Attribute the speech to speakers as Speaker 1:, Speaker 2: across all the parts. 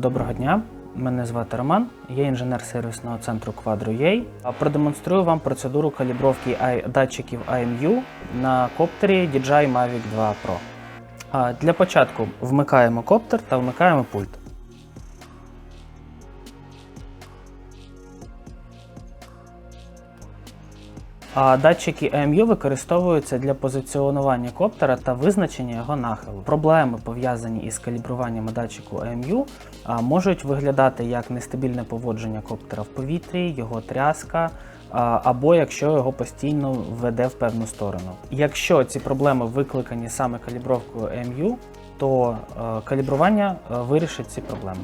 Speaker 1: Доброго дня. Мене звати Роман, я інженер сервісного центру Quadro.ua. Продемонструю вам процедуру калібровки датчиків IMU на коптері DJI Mavic 2 Pro. Для початку вмикаємо коптер та вмикаємо пульт. А датчики EMU використовуються для позиціонування коптера та визначення його нахилу. Проблеми, пов'язані із калібруванням датчику EMU, можуть виглядати як нестабільне поводження коптера в повітрі, його тряска. Або якщо його постійно веде в певну сторону. Якщо ці проблеми викликані саме калібровкою EMU, то калібрування вирішить ці проблеми.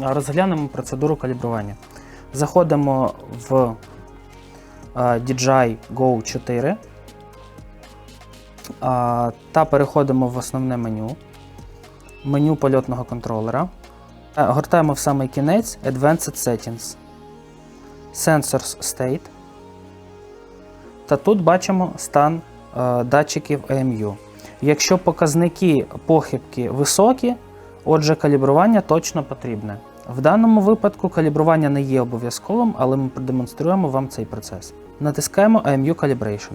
Speaker 1: Розглянемо процедуру калібрування. Заходимо в DJI Go 4 та переходимо в основне меню, меню польотного контролера. Е, Гортаємо в самий кінець Advanced Settings, Sensors State. Та тут бачимо стан е, датчиків EMU. Якщо показники похибки високі, отже калібрування точно потрібне. В даному випадку калібрування не є обов'язковим, але ми продемонструємо вам цей процес. Натискаємо IMU Calibration.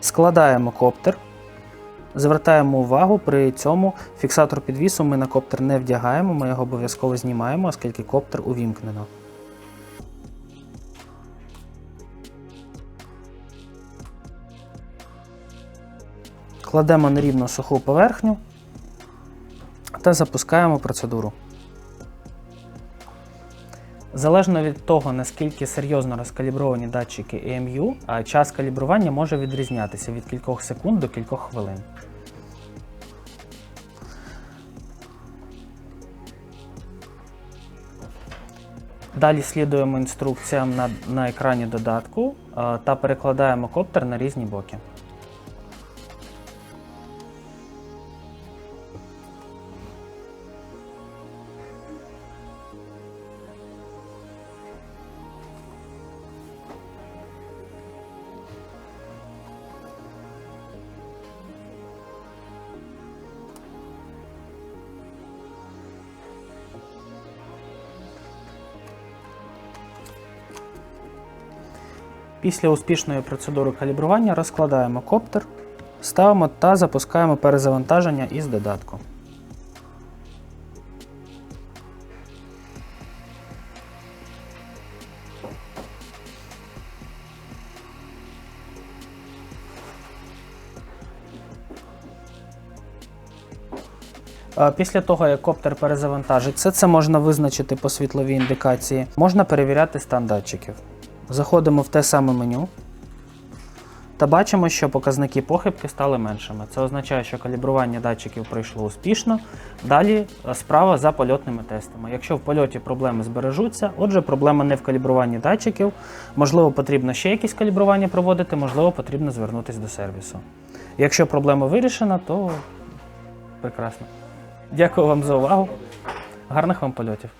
Speaker 1: Складаємо коптер. Звертаємо увагу, при цьому фіксатор підвісу ми на коптер не вдягаємо, ми його обов'язково знімаємо, оскільки коптер увімкнено. Кладемо на рівну суху поверхню та запускаємо процедуру. Залежно від того, наскільки серйозно розкалібровані датчики EMU, час калібрування може відрізнятися від кількох секунд до кількох хвилин. Далі слідуємо інструкціям на, на екрані додатку та перекладаємо коптер на різні боки. Після успішної процедури калібрування розкладаємо коптер, ставимо та запускаємо перезавантаження із додатку. Після того, як коптер перезавантажиться, це можна визначити по світловій індикації, можна перевіряти стан датчиків. Заходимо в те саме меню та бачимо, що показники похибки стали меншими. Це означає, що калібрування датчиків пройшло успішно. Далі е, справа за польотними тестами. Якщо в польоті проблеми збережуться, отже, проблема не в калібруванні датчиків, можливо, потрібно ще якісь калібрування проводити, можливо, потрібно звернутися до сервісу. Якщо проблема вирішена, то прекрасно. Дякую вам за увагу. Гарних вам польотів.